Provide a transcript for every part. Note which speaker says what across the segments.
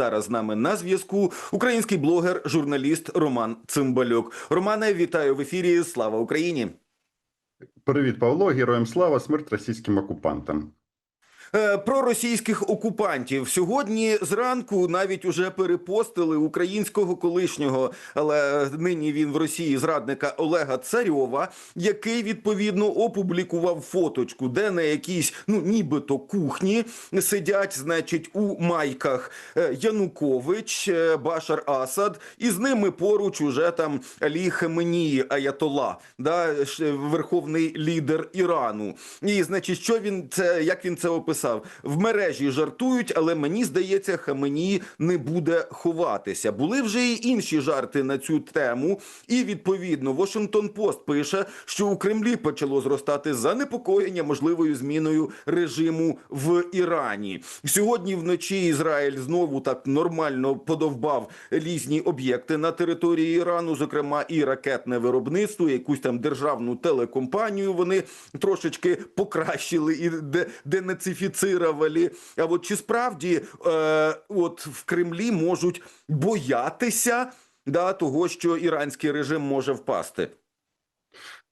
Speaker 1: Зараз з нами на зв'язку український блогер, журналіст Роман Цимбалюк. Романе, вітаю в ефірі. Слава Україні!
Speaker 2: Привіт, Павло. Героям слава, смерть російським окупантам.
Speaker 1: Е, Про російських окупантів сьогодні зранку навіть уже перепостили українського колишнього, але нині він в Росії зрадника Олега Царьова, який відповідно опублікував фоточку, де на якійсь ну нібито кухні сидять, значить, у майках е, Янукович, е, Башар Асад, і з ними поруч уже там Алі Хаменії Аятола, да, верховний лідер Ірану. І значить, що він це як він це описав? В мережі жартують, але мені здається, Хаменії не буде ховатися. Були вже і інші жарти на цю тему. І відповідно Washington Post пише, що у Кремлі почало зростати занепокоєння можливою зміною режиму в Ірані. Сьогодні вночі Ізраїль знову так нормально подовбав різні об'єкти на території Ірану, зокрема і ракетне виробництво, якусь там державну телекомпанію. Вони трошечки покращили і де- денацифіцировали. А от чи справді е, от в Кремлі можуть боятися да, того, що іранський режим може впасти?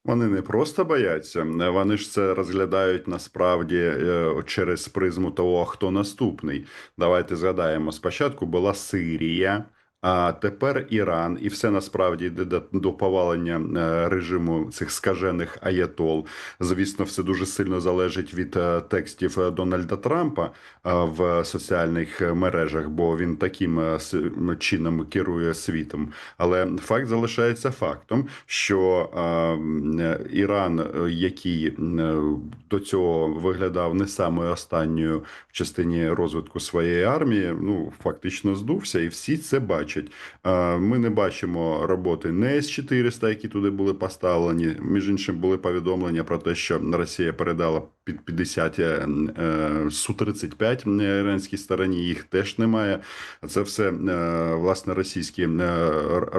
Speaker 2: Вони не просто бояться, вони ж це розглядають насправді е, через призму того, хто наступний. Давайте згадаємо: спочатку була Сирія. А тепер Іран, і все насправді йде до, повалення е, режиму цих скажених аятол. Звісно, все дуже сильно залежить від е, текстів е, Дональда Трампа в соціальних мережах, бо він таким чином керує світом. Але факт залишається фактом, що Іран, який до цього виглядав не самою останньою в частині розвитку своєї армії, ну фактично здувся, і всі це бачать. Е, Ми не бачимо роботи не С-400, які туди були поставлені. Між іншим, були повідомлення про те, що Росія передала під 50 е, Су-35 іранській стороні. Їх теж немає. Це все е, власне російські е, е,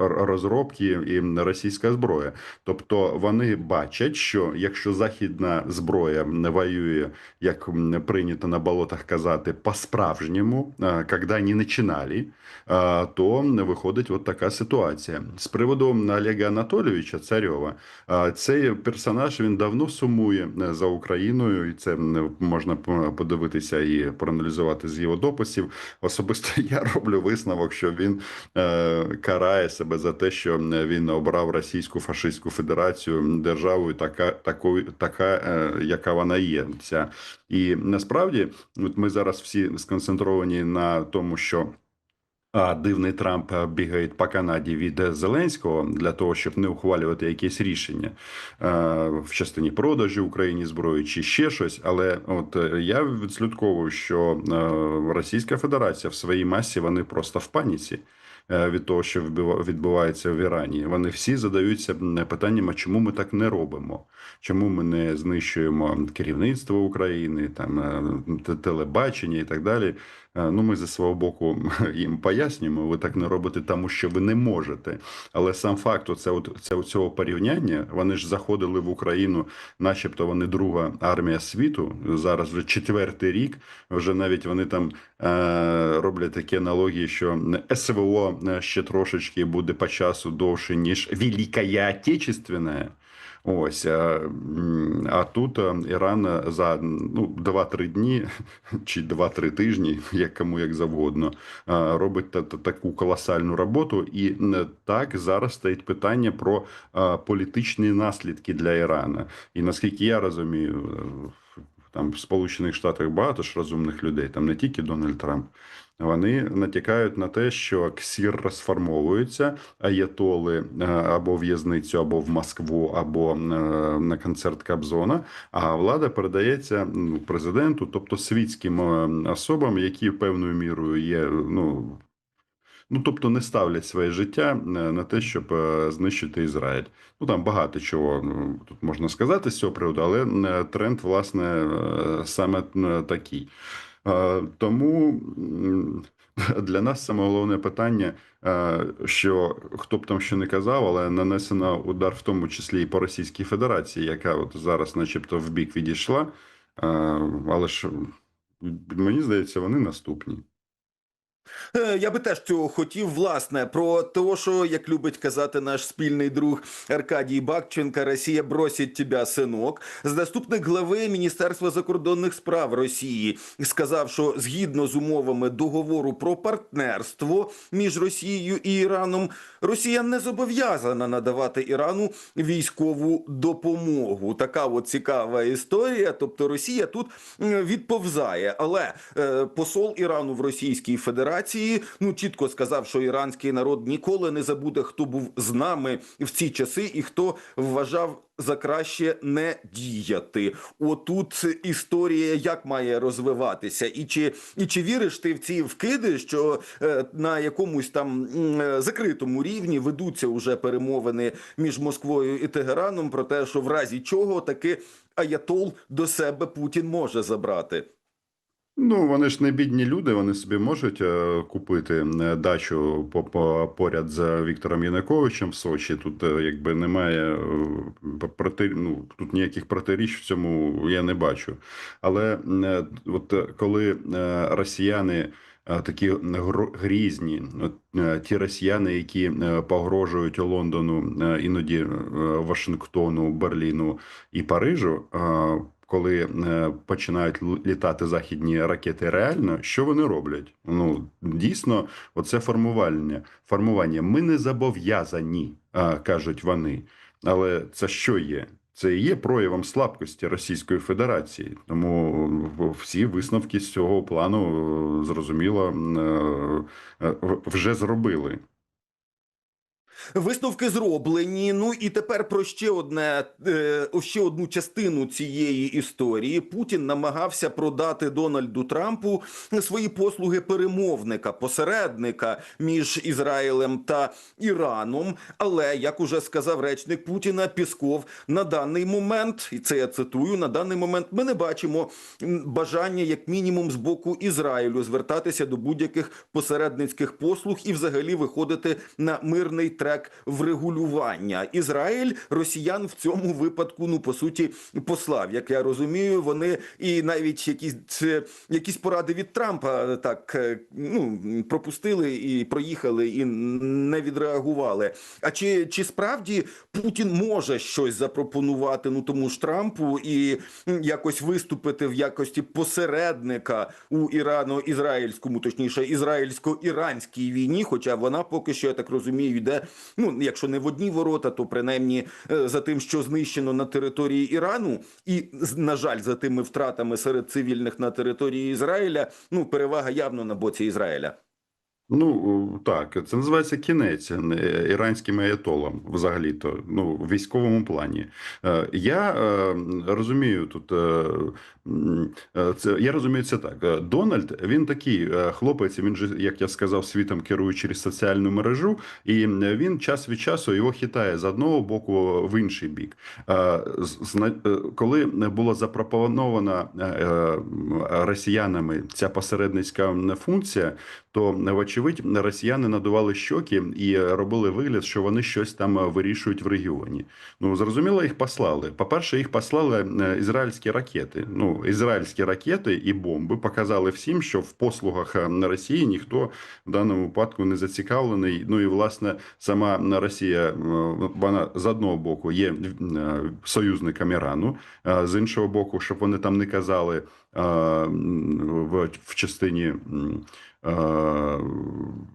Speaker 2: розробки і російська зброя. Тобто вони бачать, що якщо західна зброя не воює, як прийнято на болотах казати, по-справжньому, е, коли не починали, е, то виходить от така ситуація. З приводу Олега Анатолійовича Царьова, е, цей персонаж він давно сумує е, за Україною, і це м, можна подивитися і проаналізувати з його дописів. Особисто я роблю висновок, що він е, карає себе за те, що він обрав Російську фашистську федерацію державою, така, такою, така, е, яка вона є. Ця і насправді, от ми зараз всі сконцентровані на тому, що. А дивний Трамп бігає по Канаді від Зеленського для того, щоб не ухвалювати якісь рішення е, в частині продажу Україні зброї чи ще щось. Але от е, я відслідковую, що е, Російська Федерація в своїй масі вони просто в паніці. Е, Від того, що відбувається в Ірані, вони всі задаються питанням, а чому ми так не робимо? Чому ми не знищуємо керівництво України, там е, телебачення і так далі? Е, Ну, ми зі свого боку їм пояснюємо, ви так не робите, тому що ви не можете. Але сам факт оце, от, це, цього порівняння, вони ж заходили в Україну, начебто вони друга армія світу. Зараз вже четвертий рік. Вже навіть вони там е, роблять такі аналогії, що СВО ще трошечки буде по часу довше, ніж Велика Отечественна. Ось а, а тут а, Іран за ну 2-3 дні чи 2-3 тижні, як кому як завгодно, робить та, та- таку колосальну роботу. І м, так зараз стоїть питання про політичні наслідки для Ірана. І наскільки я розумію, е, там в Сполучених Штатах багато ж розумних людей, там не тільки Дональд Трамп. Вони натякають на те, що ксір розформовується, аєтоли е, або в'язницю, або в Москву, або е, на концерт Кобзона, а влада передається ну, президенту, тобто світським е, особам, які певною мірою є. Ну, ну тобто не ставлять своє життя е, на те, щоб е, знищити Ізраїль. Ну там багато чого ну, тут можна сказати з цього приводу, але е, тренд, власне, саме такий. Тому для нас саме головне питання, що хто б там що не казав, але нанесено удар в тому числі і по Російській Федерації, яка от зараз, начебто, в бік відійшла. Але ж мені здається, вони наступні.
Speaker 1: Е, Я би теж цього хотів, власне, про те, що, як любить казати наш спільний друг Аркадій Бакченка, Росія бросить тебе, синок. Заступник глави Міністерства закордонних справ Росії сказав, що згідно з умовами договору про партнерство між Росією і Іраном, Росія не зобов'язана надавати Ірану військову допомогу. Така от цікава історія. Тобто Росія тут відповзає, але е, посол Ірану в Російській Федерації ну чітко сказав, що іранський народ ніколи не забуде, хто був з нами в ці часи і хто вважав за краще не діяти. Отут історія як має розвиватися, і чи і чи віриш ти в ці вкиди, що е, на якомусь там е, закритому рівні ведуться уже перемовини між Москвою і Тегераном про те, що в разі чого таки Аятол до себе Путін може забрати.
Speaker 2: Ну, вони ж не бідні люди, вони собі можуть е, купити е, дачу по, по, поряд з Віктором Януковичем в Сочі. Тут е, якби немає проти, ну, тут ніяких протиріч в цьому я не бачу. Але от коли росіяни такі грізні, ті росіяни, які погрожують Лондону, іноді Вашингтону, Берліну і Парижу. Е, коли е, починають літати західні ракети реально, що вони роблять? Ну дійсно, оце формування. Формування. Ми не зобов'язані, кажуть вони. Але це що є? Це є проявом слабкості Російської Федерації. Тому всі висновки з цього плану е, зрозуміло е, е, вже зробили.
Speaker 1: Висновки зроблені. Ну і тепер про ще одне е, ще одну частину цієї історії. Путін намагався продати Дональду Трампу свої послуги перемовника, посередника між Ізраїлем та Іраном. Але як уже сказав речник Путіна, Пісков на даний момент, і це я цитую, на даний момент ми не бачимо бажання, як мінімум, з боку Ізраїлю звертатися до будь-яких посередницьких послуг і взагалі виходити на мирний трек врегулювання. Ізраїль росіян в цьому випадку, ну по суті, послав. Як я розумію, вони і навіть якісь якісь поради від Трампа так е, ну пропустили і проїхали, і не відреагували. А чи, чи справді Путін може щось запропонувати ну тому ж Трампу і якось виступити в якості посередника у ірано-ізраїльському, точніше, ізраїльсько-іранській війні? Хоча вона поки що я так розумію, йде ну якщо не в одні ворота, то принаймні е, за тим, що знищено на території Ірану, і на жаль, за тими втратами серед цивільних на території Ізраїля, ну перевага явно на боці Ізраїля.
Speaker 2: Ну так, це називається кінець е, іранським аятолам, взагалі-то, ну в військовому плані. Е, Я е, розумію тут, е, е, це я розумію це так. Е, Дональд він такий е, хлопець. Він же, як я сказав, світом керує через соціальну мережу, і е, він час від часу його хитає з одного боку в інший бік. Е, е, Коли була запропонована е, е, росіянами ця посередницька функція, то вочевидь росіяни надували щоки і робили вигляд, що вони щось там е, вирішують в регіоні. Ну зрозуміло, їх послали. По-перше, їх послали е, ізраїльські ракети. Ну, ізраїльські ракети і бомби показали всім, що в послугах е, Росії ніхто в даному випадку не зацікавлений. Ну і власне сама Росія, вона з одного боку є союзником Ірану, з іншого боку, щоб вони там не казали в частині. М,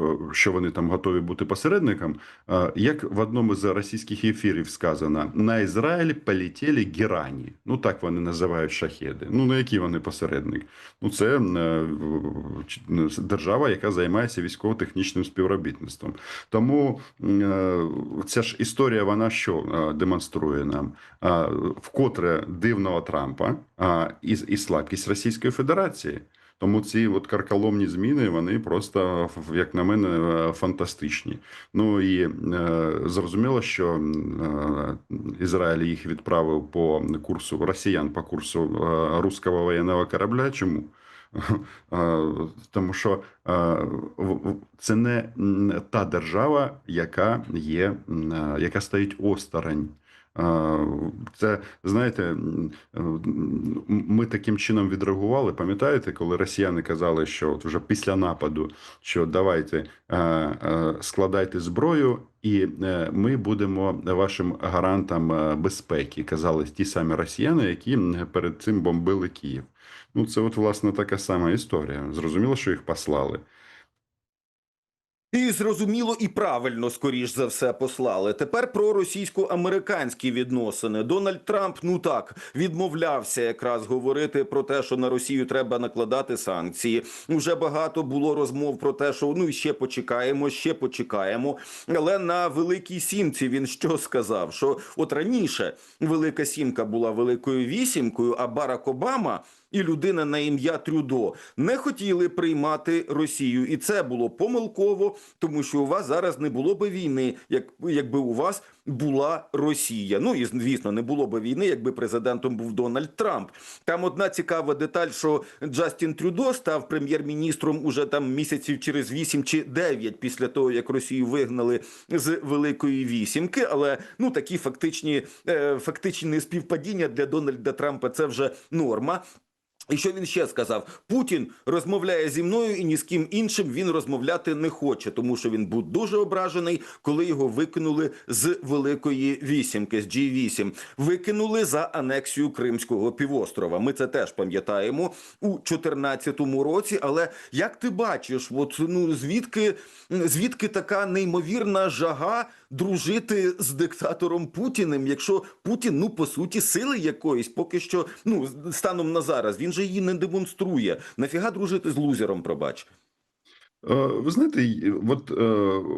Speaker 2: е, Що вони там готові бути посередником, Е, як в одному з російських ефірів сказано, на Ізраїль полетіли герані. Ну так вони називають шахеди. Ну на які вони посередник? Ну це е, держава, яка займається військово-технічним співробітництвом. Тому е, ця ж історія, вона що е, демонструє нам? Е, Вкотре дивного Трампа і слабкість Російської Федерації. Тому ці от карколомні зміни вони просто, як на мене, е, фантастичні. Ну і е, зрозуміло, що е, Ізраїль їх відправив по курсу росіян по курсу е, руського воєнного корабля. Чому? Е, Тому що е, це не та держава, яка є, яка стоїть осторонь Це знаєте, м, ми таким чином відреагували. Пам'ятаєте, коли росіяни казали, що от вже після нападу, що давайте е, е, складайте зброю, і е, ми будемо вашим гарантом е, безпеки. Казали ті самі росіяни, які перед цим бомбили Київ. Ну, це от власне така сама історія. Зрозуміло, що їх послали.
Speaker 1: І зрозуміло і правильно, скоріш за все, послали. Тепер про російсько-американські відносини. Дональд Трамп, ну так, відмовлявся якраз говорити про те, що на Росію треба накладати санкції. Уже багато було розмов про те, що ну ще почекаємо, ще почекаємо. Але на великій сімці він що сказав? Що от раніше велика сімка була великою вісімкою, а Барак Обама і людина на ім'я Трюдо не хотіли приймати Росію, і це було помилково, тому що у вас зараз не було би війни, як якби у вас була Росія. Ну і звісно, не було би війни, якби президентом був Дональд Трамп. Там одна цікава деталь, що Джастін Трюдо став прем'єр-міністром уже там місяців через 8 чи 9 після того, як Росію вигнали з великої вісімки. Але ну такі фактичні е, фактичні неспівпадіння для Дональда Трампа це вже норма. І що він ще сказав? Путін розмовляє зі мною і ні з ким іншим він розмовляти не хоче, тому що він був дуже ображений, коли його викинули з великої вісімки, з G8. Викинули за анексію Кримського півострова. Ми це теж пам'ятаємо у 2014 році. Але як ти бачиш, от ну звідки звідки така неймовірна жага дружити з диктатором Путіним, якщо Путін, ну по суті, сили якоїсь поки що ну станом на зараз він же її не демонструє. Нафіга дружити з лузером, пробач.
Speaker 2: Е, Ви знаєте, от е,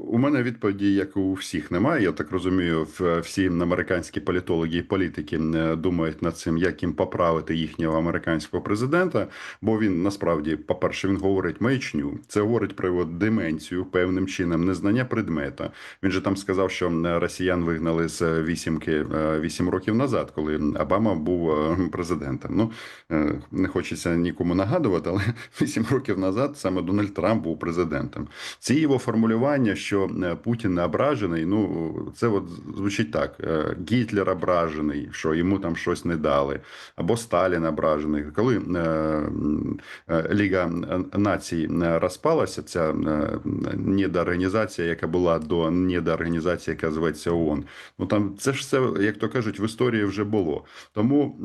Speaker 2: у мене відповіді, як у всіх, немає. Я так розумію, всі американські політологи і політики е, думають над цим, як їм поправити їхнього американського президента. Бо він насправді, по-перше, він говорить маячню. Це говорить про його деменцію певним чином, незнання предмета. Він же там сказав, що е, росіян вигнали з вісімки е, вісім років назад, коли Обама був е, президентом. Ну е, не хочеться нікому нагадувати, але вісім років назад саме Дональд Трамп був президентом. Ці його формулювання, що е, Путін ображений, ну це от звучить так: е, Гітлер ображений, що йому там щось не дали, або Сталін ображений. Коли е, Ліга націй розпалася, ця недоорганізація, яка була до недоорганізації, яка зветься ООН, ну там це ж все, як то кажуть, в історії вже було. Тому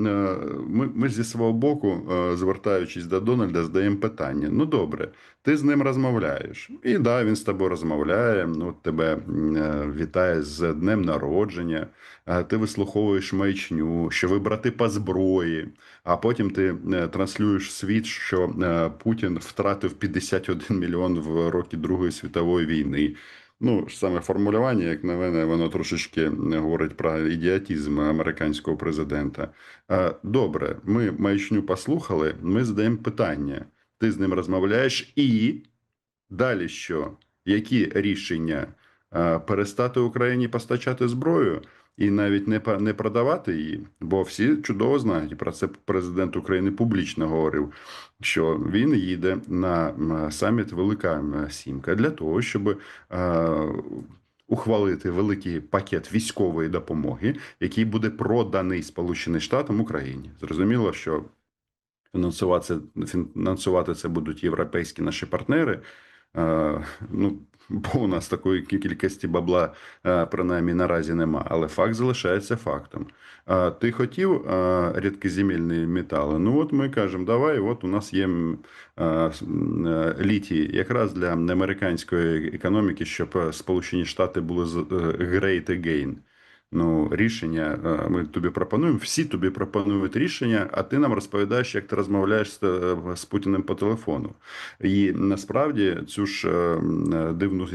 Speaker 2: ми, ми зі свого боку, звертаючись до Дональда, задаємо питання: ну добре, ти з ним розмовляєш. І да, він з тобою розмовляє. Ну, тебе е, вітає з днем народження. Ти вислуховуєш маячню, що ви брати по зброї. А потім ти е, транслюєш світ, що е, Путін втратив 51 мільйон в роки Другої світової війни. Ну, саме формулювання, як на мене, воно трошечки говорить про ідіотизм американського президента. Добре, ми маячню послухали, ми задаємо питання. Ти з ним розмовляєш, і далі що? Які рішення перестати Україні постачати зброю і навіть не не продавати її? Бо всі чудово знають, і про це президент України публічно говорив, що він їде на саміт Велика Сімка для того, щоб ухвалити великий пакет військової допомоги, який буде проданий Сполученим Штатам Україні. Зрозуміло, що фінансувати, фінансувати це будуть європейські наші партнери. Е, Ну, бо у нас такої кількості бабла е, принаймні наразі нема. Але факт залишається фактом. Е, Ти хотів рідкоземельні метали? Ну от ми кажемо, давай, от у нас є літій якраз для американської економіки, щоб Сполучені Штати були з- great again. Ну, рішення е, ми тобі пропонуємо, всі тобі пропонують рішення, а ти нам розповідаєш, як ти розмовляєш з, е, з Путіним по телефону. І насправді цю ж е, дивну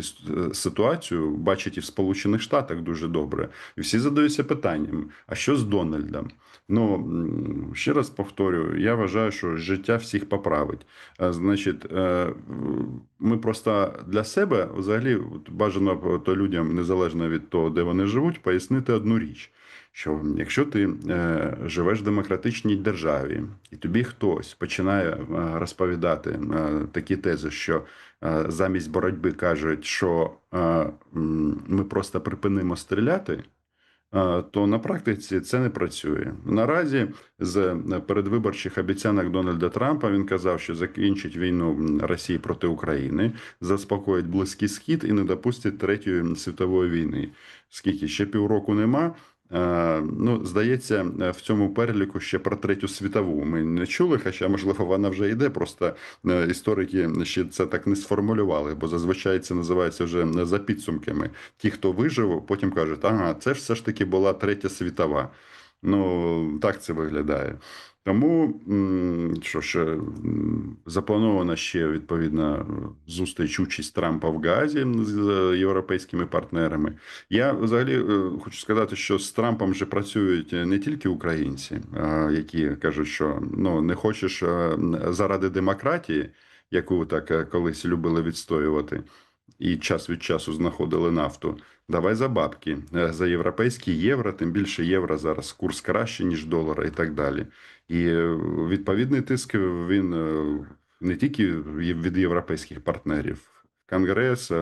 Speaker 2: ситуацію бачать і в Сполучених Штатах дуже добре. І всі задаються питанням: а що з Дональдом? Ну ще раз повторюю, я вважаю, що життя всіх поправить. Е, Значить, е, ми просто для себе взагалі бажано то людям, незалежно від того, де вони живуть, пояснити одну річ. Що якщо ти е, живеш в демократичній державі, і тобі хтось починає е, розповідати е, такі тези, що замість боротьби кажуть, що ми просто припинимо стріляти, то на практиці це не працює. Наразі з е, передвиборчих обіцянок Дональда Трампа він казав, що закінчить війну Росії проти України, заспокоїть близький схід і не допустить третьої світової війни. Скільки ще півроку нема. Е, Ну, здається, е, в цьому переліку ще про третю світову ми не чули, хоча можливо вона вже йде. Просто е, історики ще це так не сформулювали, бо зазвичай це називається вже за підсумками. Ті, хто вижив, потім кажуть, ага, це ж все ж таки була третя світова. Ну так це виглядає. Тому що ж, запланована ще відповідна зустріч участь Трампа в Газі з е, європейськими партнерами. Я взагалі е, хочу сказати, що з Трампом вже працюють не тільки українці, які кажуть, що ну не хочеш е, заради демократії, яку так е, колись любили відстоювати, і час від часу знаходили нафту. Давай за бабки Е, за європейські євро, тим більше євро зараз курс краще ніж долара, і так далі. І е, відповідний тиск він е, не тільки від європейських партнерів. Конгрес,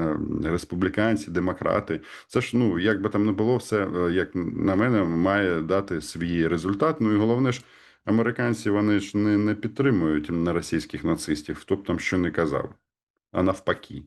Speaker 2: республіканці, демократи. Це ж ну як би там не було, все як на мене має дати свій результат. Ну і головне ж, американці вони ж не, не підтримують на російських нацистів, хто б там що не казав, а навпаки.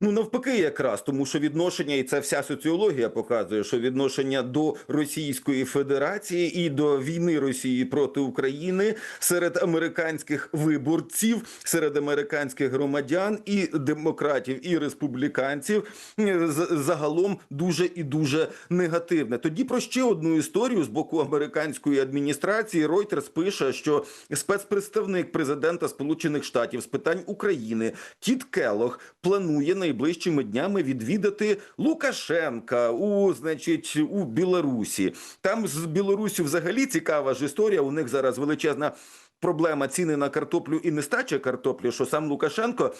Speaker 1: Ну, навпаки, якраз тому, що відношення, і це вся соціологія показує, що відношення до Російської Федерації і до війни Росії проти України серед американських виборців, серед американських громадян і демократів і республіканців е, загалом дуже і дуже негативне. Тоді про ще одну історію з боку американської адміністрації Reuters пише, що спецпредставник президента Сполучених Штатів з питань України Кіт Келлог планує найближчими днями відвідати Лукашенка у значить у Білорусі. Там з Білорусі взагалі цікава ж історія. У них зараз величезна проблема ціни на картоплю і нестача картоплі, що сам Лукашенко.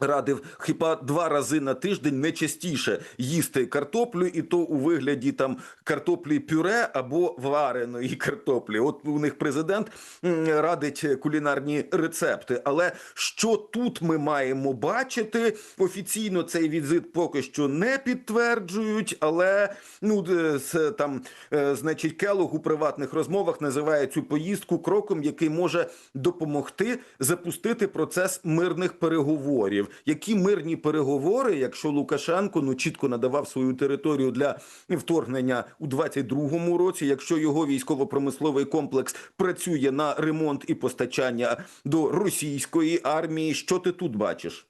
Speaker 1: Радив хіба два рази на тиждень не частіше їсти картоплю, і то у вигляді там картоплі пюре або вареної картоплі. От у них президент радить кулінарні рецепти. Але що тут ми маємо бачити? Офіційно цей візит поки що не підтверджують, але ну е, там, е, значить, Келог у приватних розмовах називає цю поїздку кроком, який може допомогти запустити процес мирних переговорів. Які мирні переговори, якщо Лукашенко ну чітко надавав свою територію для вторгнення у 22-му році, якщо його військово-промисловий комплекс працює на ремонт і постачання до російської армії, що ти тут бачиш?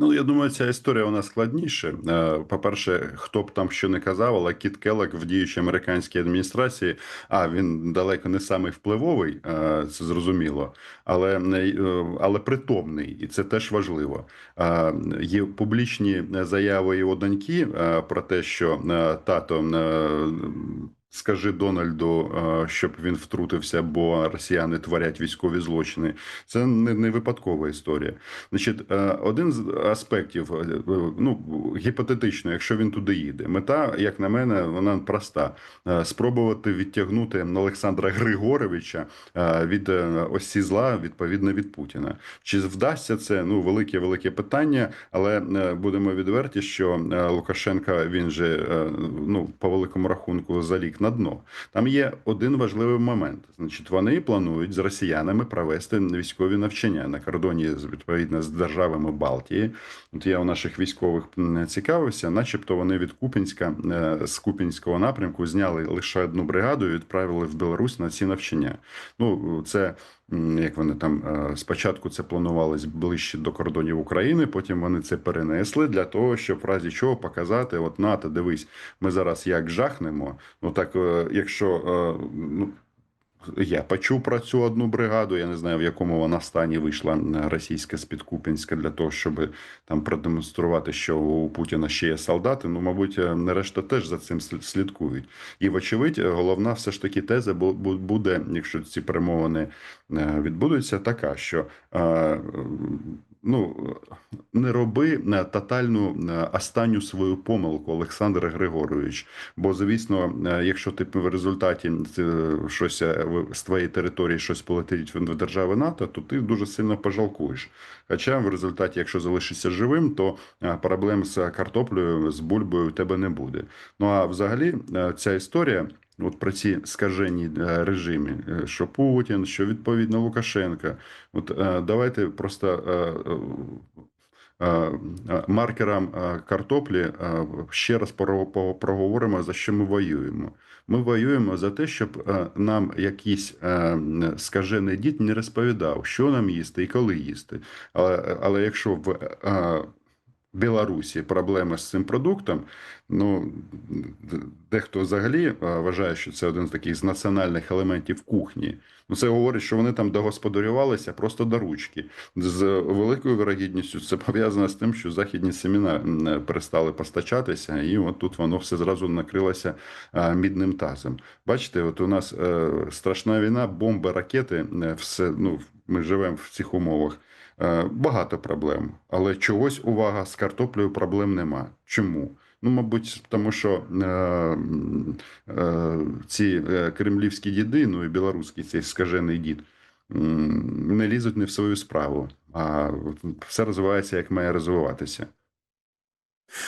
Speaker 2: Ну, я думаю, ця історія вона складніша. Е, По-перше, хто б там що не казав, але Кіт Келлок в діючій американській адміністрації, а він далеко не самий впливовий, е, це зрозуміло, але е, але притомний, і це теж важливо. Е, Є публічні заяви його доньки про те, що тато. Скажи Дональду, е, щоб він втрутився, бо росіяни творять військові злочини. Це не, не випадкова історія. Значить, е, один з аспектів, е, ну гіпотетично, якщо він туди їде, мета, як на мене, вона проста: спробувати відтягнути Олександра Григоровича від осі зла, відповідно від Путіна. Чи вдасться це? Ну, велике велике питання, але будемо відверті, що Лукашенка він же ну по великому рахунку залік на дно. Там є один важливий момент. Значить, вони планують з росіянами провести військові навчання на кордоні відповідно з державами Балтії. От я у наших військових цікавився, начебто вони від Купінська е, з Купінського напрямку зняли лише одну бригаду і відправили в Білорусь на ці навчання. Ну це. Як вони там е, спочатку це планувалось ближче до кордонів України, потім вони це перенесли для того, щоб в разі чого показати: от НАТО, дивись, ми зараз як жахнемо. Ну так, е, якщо е, ну, я почув про цю одну бригаду, я не знаю, в якому вона стані вийшла е, російська з-під Купінська для того, щоб там продемонструвати, що у Путіна ще є солдати. Ну, мабуть, нарешті решта теж за цим слідкують. І, вочевидь, е, головна все ж таки теза бу- бу- буде, якщо ці перемовини е, відбудуться, така, що е, ну. не роби е, тотальну е, останню свою помилку, Олександр Григорович. Бо, звісно, е, якщо ти в результаті щось з твоєї території щось полетить в держави НАТО, то ти дуже сильно пожалкуєш. Хоча в результаті, якщо залишишся живим, то проблем з картоплею, з бульбою у тебе не буде. Ну а взагалі, ця історія. От про ці скажені е, режими, е, що Путін, що відповідно Лукашенка. От е, давайте просто маркерам картоплі ще раз проговоримо, за що ми воюємо. Ми воюємо за те, щоб нам якийсь скажений дід не розповідав, що нам їсти і коли їсти. Але, але якщо в Білорусі проблеми з цим продуктом, ну дехто взагалі е, вважає, що це один з таких з національних елементів кухні. Ну, це говорить, що вони там догосподарювалися просто до ручки. З великою вирогідністю це пов'язано з тим, що західні семіна м, перестали постачатися, і от тут воно все зразу накрилося мідним тазом. Бачите, от у нас е, страшна війна, бомби, ракети, е, все, ну, ми живемо в цих умовах. Е, Багато проблем, але чогось увага з картоплею проблем нема. Чому? Ну, мабуть, тому що е, е, ці е, кремлівські діди, ну і білоруський цей скажений дід, е, не лізуть не в свою справу, а все розвивається як має розвиватися.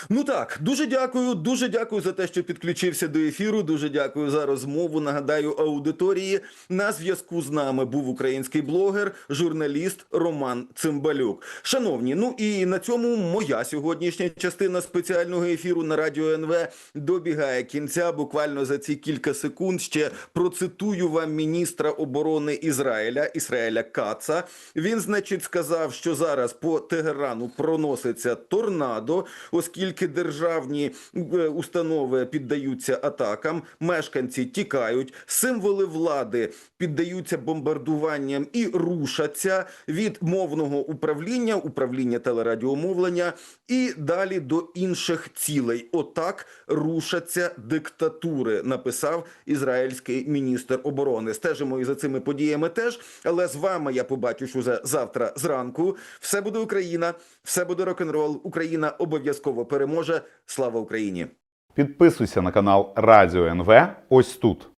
Speaker 1: Ну так, дуже дякую, дуже дякую за те, що підключився до ефіру. Дуже дякую за розмову. Нагадаю аудиторії. На зв'язку з нами був український блогер, журналіст Роман Цимбалюк. Шановні, ну і на цьому моя сьогоднішня частина спеціального ефіру на радіо НВ добігає кінця. Буквально за ці кілька секунд ще процитую вам міністра оборони Ізраїля Ізраїля Каца. Він, значить, сказав, що зараз по Тегерану проноситься торнадо, оскільки державні е, установи піддаються атакам, мешканці тікають, символи влади піддаються бомбардуванням і рушаться від мовного управління, управління телерадіомовлення і далі до інших цілей. Отак рушаться диктатури, написав ізраїльський міністр оборони. Стежимо і за цими подіями теж. Але з вами я побачусь уже завтра зранку. Все буде Україна, все буде рок-н-рол. Україна обов'язково переможе. Слава Україні!
Speaker 3: Підписуйся на канал Радіо НВ ось тут.